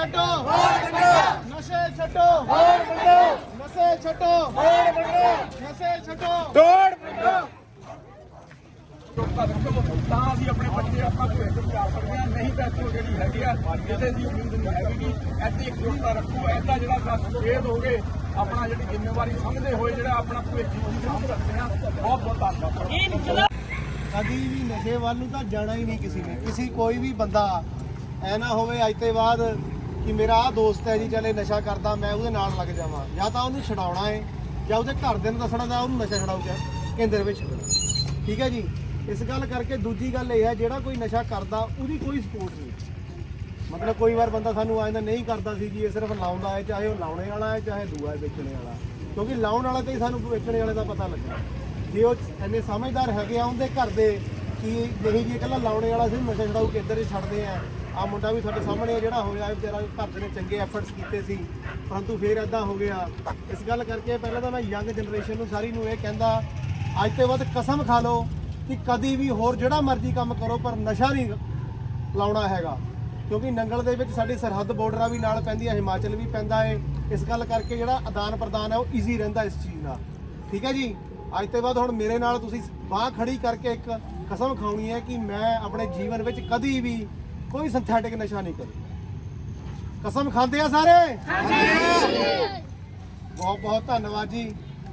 ਛੱਡੋ। ਹੋੜ ਕੱਢੋ। ਨਸ਼ੇ ਛੱਡੋ। ਹੋੜ ਕੱਢੋ। ਨਸ਼ੇ ਛੱਡੋ। ਹੋੜ ਕੱਢੋ। ਨਸ਼ੇ ਛੱਡੋ। ਦੌੜ ਕੱਢੋ। ਤਾਂ ਅਸੀਂ ਆਪਣੇ ਬੱਚੇ ਆਪਾਂ ਭਵਿੱਖ ਵਿਚਾਰ ਸਕਦੇ ਹਾਂ। ਨਹੀਂ ਤਾਂ ਇੱਥੋਂ ਜਿਹੜੀ ਹੈਗੀ ਆ ਕਿਸੇ ਦੀ ਉਮੀਦ ਨਹੀਂ ਹੈਗੀ ਗੀ। ਇੱਥੇ ਇੱਕ ਜੁਟਤਾ ਰੱਖੋ ਐਦਾਂ ਜਿਹੜਾ ਬਸ ਖੇਦ ਹੋ ਗਏ ਆਪਣਾ ਜਿਹੜੀ ਜ਼ਿੰਮੇਵਾਰੀ ਸਮਝਦੇ ਹੋਏ ਜਿਹੜਾ ਆਪਣਾ ਭਵਿੱਖ ਨੂੰ ਸਾਂਭ ਸਕਦੇ ਹਾਂ। ਬਹੁਤ ਬਹੁਤ ਧੰਨਵਾਦ। ਕਦੀ ਵੀ ਨਸ਼ੇ ਵੱਲ ਨੂੰ ਤਾਂ ਜਾਣਾ ਹੀ ਨਹੀਂ ਕਿਸੇ ਨੇ। ਕਿਸੇ ਕੋਈ ਵੀ ਬੰਦਾ ਐ ਨਾ ਹੋਵੇ ਅੱਜ ਤੇ ਬਾਅਦ ਕਿ ਮੇਰਾ ਆ ਦੋਸਤ ਹੈ ਜੀ, ਚਲੇ ਨਸ਼ਾ ਕਰਦਾ, ਮੈਂ ਉਹਦੇ ਨਾਲ ਲੱਗ ਜਾਵਾਂ। ਜਾਂ ਤਾਂ ਉਹਨੂੰ ਛਡਾਉਣਾ ਹੈ, ਜਾਂ ਉਹਦੇ ਘਰਦਿਆਂ ਨੂੰ ਦੱਸਣਾ ਦਾ ਉਹਨੂੰ ਨਸ਼ਾ ਛਡਾਊਗਾ ਕੇਂਦਰ ਵਿੱਚ ਛੱਡਣਾ। ਠੀਕ ਹੈ ਜੀ? ਇਸ ਗੱਲ ਕਰਕੇ ਦੂਜੀ ਗੱਲ ਇਹ ਹੈ, ਜਿਹੜਾ ਕੋਈ ਨਸ਼ਾ ਕਰਦਾ, ਉਹਦੀ ਕੋਈ ਸਪੋਰਟ ਨਹੀਂ। ਮਤਲਬ ਕੋਈ ਵਾਰ ਬੰਦਾ ਸਾਨੂੰ ਆ ਜਾਂਦਾ, ਨਹੀਂ ਕਰਦਾ ਸੀ ਜੀ, ਇਹ ਸਿਰਫ ਲਾਉਂਦਾ ਹੈ, ਚਾਹੇ ਉਹ ਲਾਉਣੇ ਵਾਲਾ ਹੈ, ਚਾਹੇ ਦੂਆ ਹੈ ਵੇਚਣੇ ਵਾਲਾ। ਕਿਉਂਕਿ ਲਾਉਣ ਵਾਲਾ ਤੇ ਹੀ ਸਾਨੂੰ ਵੇਚਣੇ ਵਾਲੇ ਦਾ ਪਤਾ ਲੱਗਾ ਜੇ ਉਹ ਇੰਨੇ ਸਮਝਦਾਰ ਹੈਗੇ ਆ, ਉਹਦੇ ਘਰ ਦੇ ਕਿ ਨਹੀਂ ਜੀ ਇਕੱਲਾ ਲਾਉਣੇ ਵਾਲਾ ਸੀ, ਨਸ਼ਾ ਛਡਾਊ ਕਿੱਧਰ ਹੀ ਛੱਡਦੇ ਆ। ਆ ਮੁੰਡਾ ਵੀ ਤੁਹਾਡੇ ਸਾਹਮਣੇ ਜਿਹੜਾ ਹੋਇਆ ਵਿਚਾਰਾ ਘਰ ਦੇ ਨੇ ਚੰਗੇ ਐਫਰਟਸ ਕੀਤੇ ਸੀ, ਪਰੰਤੂ ਫੇਰ ਐਦਾਂ ਹੋ ਗਿਆ। ਇਸ ਗੱਲ ਕਰਕੇ ਪਹਿਲਾਂ ਤਾਂ ਮੈਂ ਯੰਗ ਜਨਰੇਸ਼ਨ ਨੂੰ ਸਾਰੀ ਨੂੰ ਇਹ ਕਹਿੰਦਾ, ਅੱਜ ਤੋਂ ਬਾਅਦ ਕਸਮ ਖਾ ਲਓ ਕਿ ਕਦੀ ਵੀ ਹੋਰ ਜਿਹੜਾ ਮਰਜ਼ੀ ਕੰਮ ਕਰੋ, ਪਰ ਨਸ਼ਾ ਨਹੀਂ ਲਾਉਣਾ ਹੈਗਾ। ਕਿਉਂਕਿ ਨੰਗਲ ਦੇ ਵਿੱਚ ਸਾਡੀ ਸਰਹੱਦ ਬਾਰਡਰਾਂ ਵੀ ਨਾਲ ਪੈਂਦੀ ਹੈ ਹਿਮਾਚਲ ਵੀ ਪੈਂਦਾ ਹੈ ਇਸ ਗੱਲ ਕਰਕੇ ਜਿਹੜਾ ਆਦਾਨ ਪ੍ਰਦਾਨ ਹੈ ਉਹ ਈਜ਼ੀ ਰਹਿੰਦਾ ਇਸ ਚੀਜ਼ ਦਾ ਠੀਕ ਹੈ ਜੀ? ਅੱਜ ਤੋਂ ਬਾਅਦ ਹੁਣ ਮੇਰੇ ਨਾਲ ਤੁਸੀਂ ਬਾਹ ਖੜੀ ਕਰਕੇ ਇੱਕ ਕਸਮ ਖਾਉਣੀ ਹੈ ਕਿ ਮੈਂ ਆਪਣੇ ਜੀਵਨ ਵਿੱਚ ਕਦੀ ਵੀ ਕੋਈ ਸਿੰਥੈਟਿਕ ਨਸ਼ਾ ਨਹੀਂ ਕਰੂ ਕਸਮ ਖਾਂਦੇ ਆ ਸਾਰੇ? ਬਹੁਤ ਬਹੁਤ ਧੰਨਵਾਦ ਜੀ।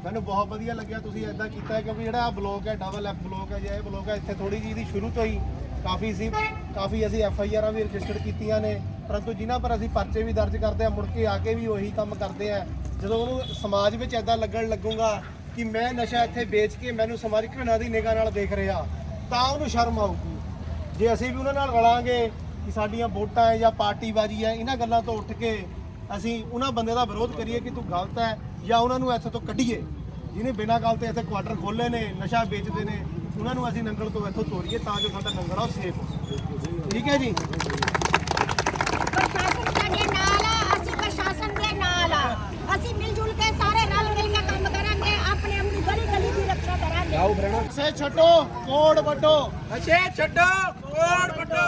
ਮੈਨੂੰ ਬਹੁਤ ਵਧੀਆ ਲੱਗਿਆ ਤੁਸੀਂ ਐਦਾਂ ਕੀਤਾ ਕਿਉਂਕਿ ਜਿਹੜਾ ਆ ਬਲੌਗ ਹੈ ਡਬਲ ਐਫ ਬਲੌਗ ਹੈ, ਜਾਂ ਇਹ ਬਲੌਗ ਹੈ, ਇੱਥੇ ਥੋੜੀ ਜਿਹੀ ਦੀ ਸ਼ੁਰੂ ਤੋਂ ਹੀ ਕਾਫੀ ਸੀ, ਕਾਫੀ ਅਸੀਂ ਐਫ ਆਈ ਆਰਾਂ ਵੀ ਰਜਿਸਟਰ ਕੀਤੀਆਂ ਨੇ। ਪਰੰਤੂ ਜਿਨ੍ਹਾਂ ਪਰ ਅਸੀਂ ਪਰਚੇ ਵੀ ਦਰਜ ਕਰਦੇ ਆ, ਮੁੜ ਕੇ ਆ ਕੇ ਵੀ ਉਹੀ ਕੰਮ ਕਰਦੇ ਆ। ਜਦੋਂ ਉਹਨੂੰ ਸਮਾਜ ਵਿੱਚ ਐਦਾਂ ਲੱਗਣ ਲੱਗੂਗਾ ਕਿ ਮੈਂ ਨਸ਼ਾ ਇੱਥੇ ਵੇਚ ਕੇ ਮੈਨੂੰ ਸਮਾਜਿਕ ਘৃਣਾ ਦੀ ਨਿਗਾਹ ਨਾਲ ਦੇਖ ਰਿਹਾ ਤਾਂ ਉਹਨੂੰ ਸ਼ਰਮ ਆਊਗੀ। ਜੇ ਅਸੀਂ ਵੀ ਉਹਨਾਂ ਨਾਲ ਰਲਾਂਗੇ ਕਿ ਸਾਡੀਆਂ ਵੋਟਾਂ ਹੈ ਜਾਂ ਪਾਰਟੀਬਾਜ਼ੀ ਹੈ ਇਹਨਾਂ ਗੱਲਾਂ ਤੋਂ ਉੱਠ ਕੇ ਅਸੀਂ ਉਹਨਾਂ ਬੰਦੇ ਦਾ ਵਿਰੋਧ ਕਰੀਏ ਕਿ ਤੂੰ ਗਲਤ ਹੈ ਜਾਂ ਉਹਨਾਂ ਨੂੰ ਇੱਥੇ ਤੋਂ ਕੱਢੀਏ। ਜਿਹਨੇ ਬਿਨਾਂ ਗੱਲ ਤੇ ਇੱਥੇ ਕੁਆਟਰ ਖੋਲੇ ਨੇ, ਨਸ਼ਾ ਵੇਚਦੇ ਨੇ, ਉਹਨਾਂ ਨੂੰ ਅਸੀਂ ਨੰਗਲ ਤੋਂ ਇੱਥੋਂ ਤੋਰੀਏ ਤਾਂ ਜੋ ਸਾਡਾ ਨੰਗਲ ਆ ਉਹ ਸੇਫ ਹੋ ਠੀਕ ਹੈ ਜੀ? ਪ੍ਰਸ਼ਾਸਨ ਸਾਡੇ ਨਾਲ ਆ, ਅਸੀਂ ਪ੍ਰਸ਼ਾਸਨ ਦੇ ਨਾਲ ਆ। ਅਸੀਂ ਮਿਲ ਜੁਲ आओ भरणा से छटो कोड बटो। से छटो कोड बटो।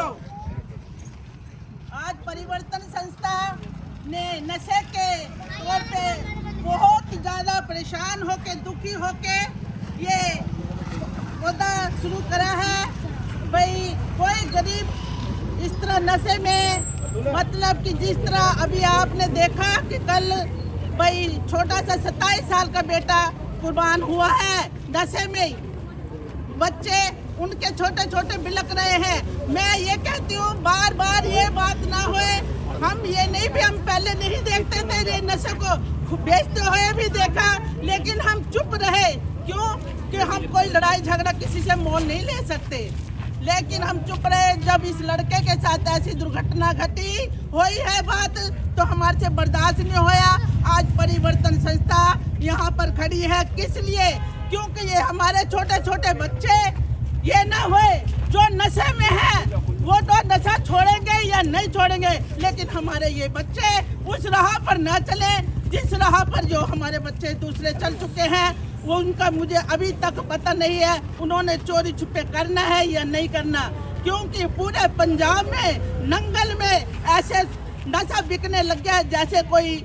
आज परिवर्तन संस्था ने नशे के तौर पे बहुत ज़्यादा परेशान होके दुखी होके ये होता शुरू करा है। भाई कोई गरीब इस तरह नशे में मतलब कि जिस तरह अभी आपने देखा कि कल भाई छोटा सा सत्ताईस साल का बेटा कुर्बान हुआ है। नशे में बच्चे उनके छोटे छोटे बिलक रहे हैं। मैं ये कहती हूँ बार बार ये बात ना होए। हम ये नहीं भी, हम पहले नहीं देखते थे ये नशे को। बेचते हुए भी देखा, लेकिन हम चुप रहे। क्यों? कि हम कोई लड़ाई झगड़ा किसी से मोल नहीं ले सकते। लेकिन हम चुप रहे, जब इस लड़के के साथ ऐसी दुर्घटना घटी, हुई है बात तो हमारे से बर्दाश्त नहीं होया। आज परिवर्तन संस्था यहाँ पर खड़ी है। किस लिए? क्योंकि ये हमारे छोटे छोटे बच्चे, ये ना होए, जो नशे में है, वो तो नशा छोड़ेंगे या नहीं छोड़ेंगे, लेकिन हमारे ये बच्चे उस राह पर ना चले, जिस राह पर जो हमारे बच्चे दूसरे चल चुके हैं, वो उनका मुझे अभी तक पता नहीं है, उन्होंने चोरी छुपे करना है या नहीं करना। क्योंकि पूरे पंजाब में, नंगल में ऐसे नशा बिकने लग गया, जैसे कोई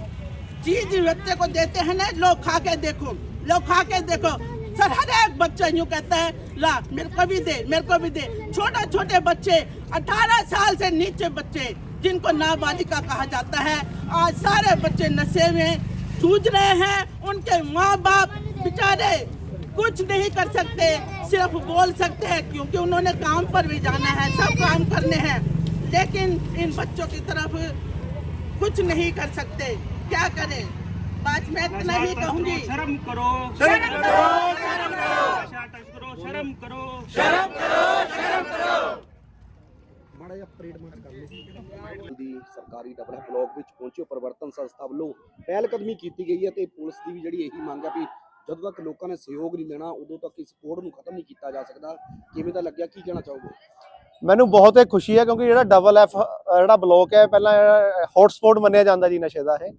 चीज़ बच्चे को देते हैं ना लो खा के देखो, लोग खा के देखो सर, हर एक बच्चा यूँ कहता है, ला, मेरे को भी दे, मेरे को भी दे। छोटे छोटे बच्चे 18 साल से नीचे बच्चे, जिनको नाबालिका कहा जाता है, आज सारे बच्चे नशे में जूझ रहे हैं। उनके माँ बाप बेचारे कुछ नहीं कर सकते, सिर्फ़ बोल सकते हैं, क्योंकि उन्होंने काम पर भी जाना है, सब काम करने हैं। लेकिन इन बच्चों की तरफ़ कुछ नहीं कर सकते। क्या करें? बात मैं इतना ही कहूंगी ਸ਼ਰਮ ਕਰੋ ਸ਼ਰਮ ਕਰੋ ਨਸ਼ਾ ਟੈਸਟ ਕਰੋ ਸ਼ਰਮ ਕਰੋ ਮਾੜਾ ਜਿਹਾ ਪਰੇਡ ਮਾਰ ਕਰ ਲਓ ਦੀ ਸਰਕਾਰੀ ਡਬਲ ਬਲਾਕ ਵਿੱਚ ਪਹੁੰਚੇ ਪਰਿਵਰਤਨ ਸੰਸਥਾ ਵੱਲੋਂ ਪਹਿਲ ਕਦਮੀ ਕੀਤੀ ਗਈ ਹੈ ਤੇ ਪੁਲਿਸ ਦੀ ਵੀ ਜਿਹੜੀ ਇਹੀ ਮੰਗ ਹੈ ਵੀ ਜਦੋਂ ਤੱਕ ਲੋਕਾਂ ਨੇ ਸਹਿਯੋਗ ਨਹੀਂ ਲੈਣਾ ਉਦੋਂ ਤੱਕ ਇਸ ਕੋਡ ਨੂੰ ਖਤਮ ਨਹੀਂ ਕੀਤਾ ਜਾ ਸਕਦਾ ਕਿਵੇਂ ਦਾ ਲੱਗਿਆ ਕੀ ਕਹਿਣਾ ਚਾਹੋਗੇ ਮੈਨੂੰ ਬਹੁਤ ਹੀ ਖੁਸ਼ੀ ਹੈ ਕਿਉਂਕਿ ਜਿਹੜਾ ਡਬਲ ਐਫ ਜਿਹੜਾ ਬਲੋਕ ਹੈ ਪਹਿਲਾਂ ਹੌਟ ਸਪੌਟ ਮੰਨਿਆ ਜਾਂਦਾ ਜੀ ਨਸ਼ੇ ਦਾ ਇਹ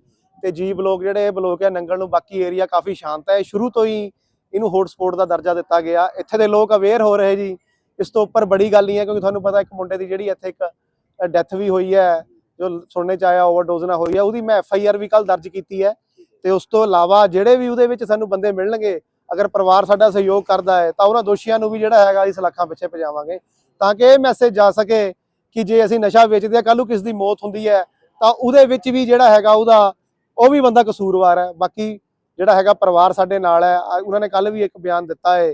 ਤੇ ਜੀ ਬਲੋਕ ਜਿਹੜੇ ਇਹ ਬਲੋਕ ਹੈ ਨੰਗਲ ਨੂੰ ਬਾਕੀ ਏਰੀਆ ਕਾਫੀ ਸ਼ਾਂਤ ਹੈ। ਸ਼ੁਰੂ ਤੋਂ ਹੀ ਇਹਨੂੰ ਹੌਟ ਸਪੌਟ ਦਾ ਦਰਜਾ ਦਿੱਤਾ ਗਿਆ। ਇੱਥੇ ਦੇ ਲੋਕ ਅਵੇਅਰ ਹੋ ਰਹੇ ਜੀ। ਇਸ ਤੋਂ ਉੱਪਰ ਬੜੀ ਗੱਲ ਨਹੀਂ ਹੈ, ਕਿਉਂਕਿ ਤੁਹਾਨੂੰ ਪਤਾ ਇੱਕ ਮੁੰਡੇ ਦੀ ਜਿਹੜੀ ਇੱਥੇ ਇੱਕ ਡੈਥ ਵੀ ਹੋਈ ਹੈ, ਜੋ ਸੁਣਨੇ ਚ ਆਇਆ ਓਵਰਡੋਜ਼ ਨਾਲ ਹੋਈ ਹੈ, ਉਹਦੀ ਮੈਂ ਐਫ ਆਈ ਆਰ ਵੀ ਕੱਲ ਦਰਜ ਕੀਤੀ ਹੈ। ਤੇ ਉਸ ਤੋਂ ਇਲਾਵਾ ਜਿਹੜੇ ਵੀ ਉਹਦੇ ਵਿੱਚ ਸਾਨੂੰ ਬੰਦੇ ਮਿਲਣਗੇ, ਅਗਰ ਪਰਿਵਾਰ ਸਾਡਾ ਸਹਿਯੋਗ ਕਰਦਾ ਹੈ, ਤਾਂ ਉਹਨਾਂ ਦੋਸ਼ੀਆਂ ਨੂੰ ਵੀ ਜਿਹੜਾ ਹੈਗਾ ਇਸ ਲੱਖਾਂ ਪਿੱਛੇ ਭਜਾਵਾਂਗੇ। ਤਾਂ ਕਿ ਇਹ ਮੈਸੇਜ ਜਾ ਸਕੇ ਕਿ ਜੇ ਅਸੀਂ ਨਸ਼ਾ ਵੇਚਦੇ ਆ ਕੱਲ ਨੂੰ ਕਿਸ ਦੀ ਮੌਤ ਹੁੰਦੀ ਹੈ, ਤਾਂ ਉਹਦੇ ਵਿੱਚ ਵੀ ਜਿਹੜਾ ਹੈਗਾ ਉਹਦਾ ਉਹ ਵੀ ਬੰਦਾ ਕਸੂਰਵਾਰ ਹੈ। ਬਾਕੀ ਜਿਹੜਾ ਹੈਗਾ ਪਰਿਵਾਰ ਸਾਡੇ ਨਾਲ ਹੈ। ਉਹਨਾਂ ਨੇ ਕੱਲ ਵੀ ਇੱਕ ਬਿਆਨ ਦਿੱਤਾ ਹੈ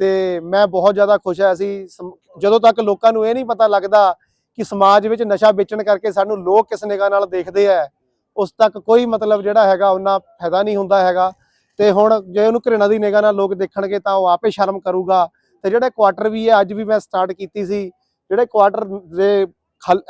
ਤੇ ਮੈਂ ਬਹੁਤ ਜ਼ਿਆਦਾ ਖੁਸ਼ ਹਾਂ। ਅਸੀਂ ਸਮ- ਜਦੋਂ ਤੱਕ ਲੋਕਾਂ ਨੂੰ ਇਹ ਨਹੀਂ ਪਤਾ ਲੱਗਦਾ ਕਿ ਸਮਾਜ ਵਿੱਚ ਨਸ਼ਾ ਵੇਚਣ ਕਰਕੇ ਸਾਨੂੰ ਲੋਕ ਕਿਸ ਨਿਗਾਹ ਨਾਲ ਦੇਖਦੇ ਆ, ਉਸ ਤੱਕ ਕੋਈ ਮਤਲਬ ਜਿਹੜਾ ਹੈਗਾ ਉਹਨਾਂ ਫਾਇਦਾ ਨਹੀਂ ਹੁੰਦਾ ਹੈਗਾ। ਤੇ ਹੁਣ ਜੇ ਉਹਨੂੰ ਘৃਣਾ ਦੀ ਨਿਗਾਹ ਨਾਲ ਲੋਕ ਦੇਖਣਗੇ ਤਾਂ ਉਹ ਆਪੇ ਸ਼ਰਮ ਕਰੂਗਾ। ਤੇ ਜਿਹੜਾ ਕੁਆਟਰ ਵੀ ਹੈ, ਅੱਜ ਵੀ ਮੈਂ ਸਟਾਰਟ ਕੀਤੀ ਸੀ, ਜਿਹੜੇ ਕੁਆਟਰ ਦੇ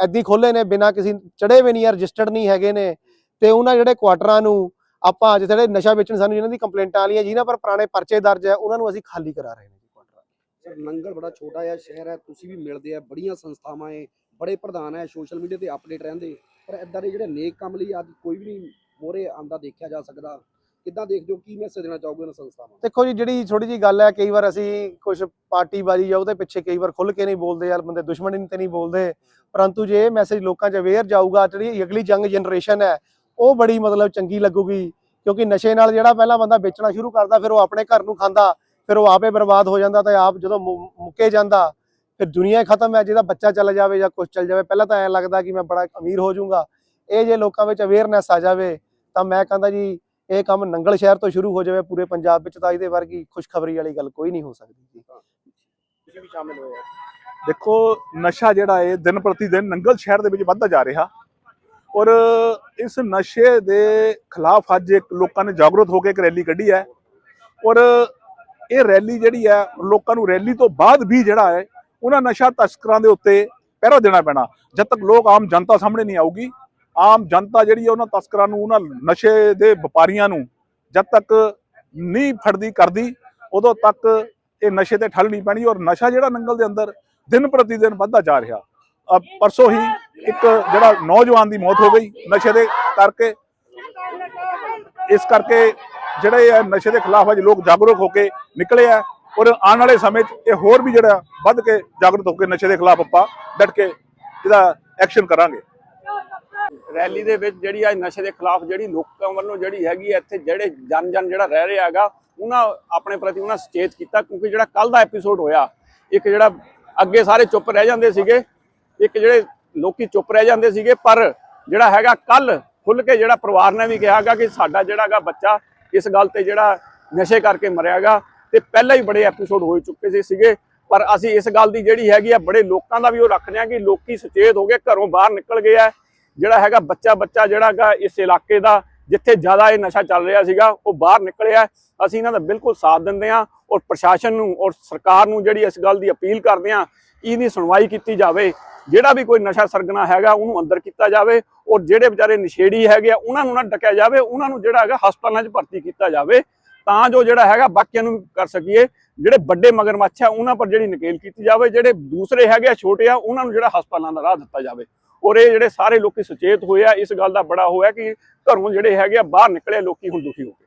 ਐਦੀ ਖੋਲੇ ਨੇ, ਬਿਨਾਂ ਕਿਸੇ ਚੜੇ ਵੀ ਨਹੀਂ ਰਜਿਸਟਰਡ ਨਹੀਂ ਹੈਗੇ ਨੇ। ਤੇ ਉਹਨਾਂ ਜਿਹੜੇ ਕੁਆਟਰਾਂ ਨੂੰ ਆਪਾਂ ਅੱਜ ਜਿਹੜੇ ਨਸ਼ਾ ਵੇਚਣ ਸਾਨੂੰ ਜਿਹਨਾਂ ਦੀ ਕੰਪਲੇਂਟਾਂ ਆਲੀਆਂ ਜਿਨ੍ਹਾਂ ਪਰ ਪੁਰਾਣੇ ਪਰਚੇ ਦਰਜ ਹੈ ਉਹਨਾਂ ਨੂੰ ਅਸੀਂ ਖਾਲੀ ਕਰਾ ਰਹੇ ਹਾਂ ਜੀ ਕੁਆਟਰ ਸਰ ਨੰਗਲ ਬੜਾ ਛੋਟਾ ਜਿਹਾ ਸ਼ਹਿਰ ਹੈ ਤੁਸੀਂ ਵੀ ਮਿਲਦੇ ਆ ਬੜੀਆਂ ਸੰਸਥਾਵਾਂ ਏ ਬੜੇ ਪ੍ਰਧਾਨ ਹੈ ਸੋਸ਼ਲ ਮੀਡੀਆ ਤੇ ਅਪਡੇਟ ਰਹਿੰਦੇ। ਪਰ ਇਦਾਂ ਦੇ ਜਿਹੜੇ ਨੇਕ ਕੰਮ ਲਈ ਅੱਜ ਕੋਈ ਵੀ ਨਹੀਂ ਮੋਰੇ ਆਂਦਾ ਦੇਖਿਆ ਜਾ ਸਕਦਾ। ਕਿੱਦਾਂ ਦੇਖਦੇ ਹੋ ਕੀ ਮੈਸੇਜ ਦੇਣਾ ਚਾਹੋਗੇ ਉਹਨਾਂ ਸੰਸਥਾਵਾਂ ਦੇਖੋ ਜੀ ਜਿਹੜੀ ਥੋੜੀ ਜੀ ਗੱਲ ਹੈ ਕਈ ਵਾਰ ਅਸੀਂ ਕੁਝ ਪਾਰਟੀਬਾਜ਼ੀ ਜਾਂ ਉਹਦੇ ਪਿੱਛੇ ਕਈ ਵਾਰ ਖੁੱਲ ਕੇ ਨਹੀਂ ਬੋਲਦੇ ਯਾਰ ਬੰਦੇ ਦੁਸ਼ਮਣੀ ਤੇ ਨਹੀਂ ਬੋਲਦੇ। ਪਰੰਤੂ ਜੇ ਇਹ ਮੈਸੇਜ ਲੋਕਾਂ 'ਚ ਅਵੇਅਰ ਜਾਊਗਾ ਜਿਹੜੀ ਅਗਲੀ ਯੰਗ ਜਨਰੇਸ਼ਨ ਹੈ ਉਹ ਬੜੀ ਮਤਲਬ ਚੰਗੀ ਲੱਗੂਗੀ, ਕਿਉਂਕਿ ਨਸ਼ੇ ਨਾਲ ਜਿਹੜਾ ਪਹਿਲਾਂ ਬੰਦਾ ਵੇਚਣਾ ਸ਼ੁਰੂ ਕਰਦਾ, ਫਿਰ ਉਹ ਆਪਣੇ ਘਰ ਨੂੰ ਖਾਂਦਾ, ਫਿਰ ਉਹ ਆਪੇ ਬਰਬਾਦ ਹੋ ਜਾਂਦਾ ਤੇ ਆਪ ਜਦੋਂ ਮੁੱਕੇ ਜਾਂਦਾ, ਫਿਰ ਦੁਨੀਆ ਖਤਮ ਹੈ, ਜਿਹਦਾ ਬੱਚਾ ਚਲਾ ਜਾਵੇ ਜਾਂ ਕੁਝ ਚਲ ਜਾਵੇ, ਪਹਿਲਾਂ ਤਾਂ ਐਂ ਲੱਗਦਾ ਕਿ ਮੈਂ ਬੜਾ ਅਮੀਰ ਹੋ ਜਾਊਂਗਾ। ਇਹ ਜੇ ਲੋਕਾਂ ਵਿੱਚ ਅਵੇਅਰਨੈਸ ਆ ਜਾਵੇ, ਤਾਂ ਮੈਂ ਕਹਿੰਦਾ ਜੀ, ਇਹ ਕੰਮ ਨੰਗਲ ਸ਼ਹਿਰ ਤੋਂ ਸ਼ੁਰੂ ਹੋ ਜਾਵੇ, ਪੂਰੇ ਪੰਜਾਬ ਵਿੱਚ ਤਾਂ ਇਹਦੇ ਵਰਗੀ ਖੁਸ਼ਖਬਰੀ ਵਾਲੀ ਗੱਲ ਕੋਈ ਨਹੀਂ ਹੋ ਸਕਦੀ ਜੀ। ਤੁਸੀਂ ਵੀ ਸ਼ਾਮਿਲ ਹੋਏ ਦੇਖੋ, ਨਸ਼ਾ ਜਿਹੜਾ ਹੈ ਦਿਨ ਪ੍ਰਤੀ ਦਿਨ ਨੰਗਲ ਸ਼ਹਿਰ ਦੇ ਵਿੱਚ ਵੱਧਦਾ ਜਾ ਰਿਹਾ। ਔਰ ਇਸ ਨਸ਼ੇ ਦੇ ਖਿਲਾਫ ਅੱਜ ਇੱਕ ਲੋਕਾਂ ਨੇ ਜਾਗਰੂਕ ਹੋ ਕੇ ਇੱਕ ਰੈਲੀ ਕੱਢੀ ਹੈ। ਔਰ ਇਹ ਰੈਲੀ ਜਿਹੜੀ ਹੈ, ਲੋਕਾਂ ਨੂੰ ਰੈਲੀ ਤੋਂ ਬਾਅਦ ਵੀ ਜਿਹੜਾ ਹੈ, ਉਹਨਾਂ ਨਸ਼ਾ ਤਸਕਰਾਂ ਦੇ ਉੱਤੇ ਪਹਿਰਾ ਦੇਣਾ ਪੈਣਾ। ਜਦ ਤੱਕ ਲੋਕ ਆਮ ਜਨਤਾ ਸਾਹਮਣੇ ਨਹੀਂ ਆਊਗੀ, ਆਮ ਜਨਤਾ ਜਿਹੜੀ ਹੈ, ਉਹਨਾਂ ਤਸਕਰਾਂ ਨੂੰ, ਉਹਨਾਂ ਨਸ਼ੇ ਦੇ ਵਪਾਰੀਆਂ ਨੂੰ ਜਦ ਤੱਕ ਨਹੀਂ ਫੜਦੀ, ਕਰਦੀ, ਉਦੋਂ ਤੱਕ ਇਹ ਨਸ਼ੇ ਤੇ ਠੱਲ ਨਹੀਂ ਪੈਣੀ। ਔਰ ਨਸ਼ਾ ਜਿਹੜਾ ਨੰਗਲ ਦੇ ਅੰਦਰ ਦਿਨ ਪ੍ਰਤੀ ਦਿਨ ਵੱਧਦਾ ਜਾ ਰਿਹਾ। ਪਰਸੋਂ ਹੀ ਇੱਕ ਜਿਹੜਾ ਨੌਜਵਾਨ ਦੀ ਮੌਤ ਹੋ ਗਈ, ਨਸ਼ੇ ਦੇ ਕਰਕੇ। ਇਸ ਕਰਕੇ ਜਿਹੜੇ ਇਹ ਨਸ਼ੇ ਦੇ ਖਿਲਾਫ ਅੱਜ ਲੋਕ ਜਾਗਰੂਕ ਹੋ ਕੇ ਨਿਕਲੇ ਆ ਔਰ ਆਉਣ ਵਾਲੇ ਸਮੇਂ 'ਚ ਇਹ ਹੋਰ ਵੀ ਜਿਹੜਾ ਵੱਧ ਕੇ ਜਾਗਰੂਕ ਹੋ ਕੇ ਨਸ਼ੇ ਦੇ ਖਿਲਾਫ ਆਪਾਂ ਡਟ ਕੇ ਇਹਦਾ ਐਕਸ਼ਨ ਕਰਾਂਗੇ। ਰੈਲੀ ਦੇ ਵਿੱਚ ਜਿਹੜੀ ਅੱਜ ਨਸ਼ੇ ਦੇ ਖਿਲਾਫ ਜਿਹੜੀ ਲੋਕਾਂ ਵੱਲੋਂ ਜਿਹੜੀ ਹੈਗੀ ਹੈ ਇੱਥੇ ਜਿਹੜੇ ਜਨ ਜਨ ਜਿਹੜਾ ਰਹਿ ਰਿਹਾ ਹੈਗਾ, ਉਹਨਾਂ ਆਪਣੇ ਪ੍ਰਤੀ ਉਹਨਾਂ ਸਚੇਤ ਕੀਤਾ ਕਿਉਂਕਿ ਜਿਹੜਾ ਕੱਲ ਦਾ ਐਪੀਸੋਡ ਹੋਇਆ, ਇੱਕ ਜਿਹੜਾ ਅੱਗੇ ਸਾਰੇ ਚੁੱਪ ਰਹਿ ਜਾਂਦੇ ਸੀਗੇ ਇੱਕ ਜਿਹੜੇ ਲੋਕੀ ਚੁੱਪ ਰਹਿ ਜਾਂਦੇ ਸੀਗੇ, ਪਰ ਜਿਹੜਾ ਹੈਗਾ ਕੱਲ ਖੁੱਲ ਕੇ ਜਿਹੜਾ ਪਰਿਵਾਰ ਨੇ ਵੀ ਕਿਹਾਗਾ ਕਿ ਸਾਡਾ ਜਿਹੜਾਗਾ ਬੱਚਾ ਇਸ ਗੱਲ ਤੇ ਜਿਹੜਾ ਨਸ਼ੇ ਕਰਕੇ ਮਰਿਆਗਾ ਤੇ ਪਹਿਲਾਂ ਹੀ ਬੜੇ ਐਪੀਸੋਡ ਹੋ ਚੁੱਕੇ ਸੀਗੇ। ਪਰ ਅਸੀਂ ਇਸ ਗੱਲ ਦੀ ਜਿਹੜੀ ਹੈਗੀ ਆ, ਬੜੇ ਲੋਕਾਂ ਦਾ ਵੀ ਉਹ ਰੱਖਦੇ ਆ ਕਿ ਲੋਕੀ ਸੁਚੇਤ ਹੋ ਗਏ, ਘਰੋਂ ਬਾਹਰ ਨਿਕਲ ਗਏ ਆ। ਜਿਹੜਾ ਹੈਗਾ ਬੱਚਾ ਬੱਚਾ ਜਿਹੜਾ ਹੈਗਾ ਇਸ ਇਲਾਕੇ ਦਾ ਜਿੱਥੇ ਜ਼ਿਆਦਾ ਇਹ ਨਸ਼ਾ ਚੱਲ ਰਿਹਾ ਸੀਗਾ, ਉਹ ਬਾਹਰ ਨਿਕਲਿਆ ਅਸੀਂ ਇਹਨਾਂ ਦਾ ਬਿਲਕੁਲ ਸਾਥ ਦਿੰਦੇ ਹਾਂ ਔਰ ਪ੍ਰਸ਼ਾਸਨ ਨੂੰ ਔਰ ਸਰਕਾਰ ਨੂੰ ਜਿਹੜੀ ਇਸ ਗੱਲ ਦੀ ਅਪੀਲ ਕਰਦੇ ਹਾਂ ਇਹਦੀ ਸੁਣਵਾਈ ਕੀਤੀ ਜਾਵੇ। ਜਿਹੜਾ ਵੀ ਕੋਈ ਨਸ਼ਾ ਸਰਗਣਾ ਹੈਗਾ, ਉਹਨੂੰ ਅੰਦਰ ਕੀਤਾ ਜਾਵੇ ਔਰ ਜਿਹੜੇ ਵਿਚਾਰੇ ਨਸ਼ੇੜੀ ਹੈਗੇ ਆ, ਉਹਨਾਂ ਨੂੰ ਨਾ ਡਕਿਆ ਜਾਵੇ, ਉਹਨਾਂ ਨੂੰ ਜਿਹੜਾ ਹੈਗਾ ਹਸਪਤਾਲਾਂ 'ਚ ਭਰਤੀ ਕੀਤਾ ਜਾਵੇ। ਤਾਂ ਜੋ ਜਿਹੜਾ ਹੈਗਾ ਬਾਕੀਆਂ ਨੂੰ ਕਰ ਸਕੀਏ। ਜਿਹੜੇ ਵੱਡੇ ਮਗਰਮੱਛ ਆ, ਉਹਨਾਂ ਪਰ ਜਿਹੜੀ ਨਕੇਲ ਕੀਤੀ ਜਾਵੇ। ਜਿਹੜੇ ਦੂਸਰੇ ਹੈਗੇ ਆ, ਛੋਟੇ ਆ, ਉਹਨਾਂ ਨੂੰ ਜਿਹੜਾ ਹਸਪਤਾਲਾਂ ਦਾ ਰਾਹ ਦਿੱਤਾ ਜਾਵੇ। ਔਰ ਇਹ ਜਿਹੜੇ ਸਾਰੇ ਲੋਕੀ ਸੁਚੇਤ ਹੋਏ ਆ, ਇਸ ਗੱਲ ਦਾ ਬੜਾ ਹੋਇਆ ਕਿ ਘਰੋਂ ਜਿਹੜੇ ਹੈਗੇ ਆ, ਬਾਹਰ ਨਿਕਲੇ ਲੋਕੀ ਹੁਣ ਦੁਖੀ ਹੋ ਗਏ।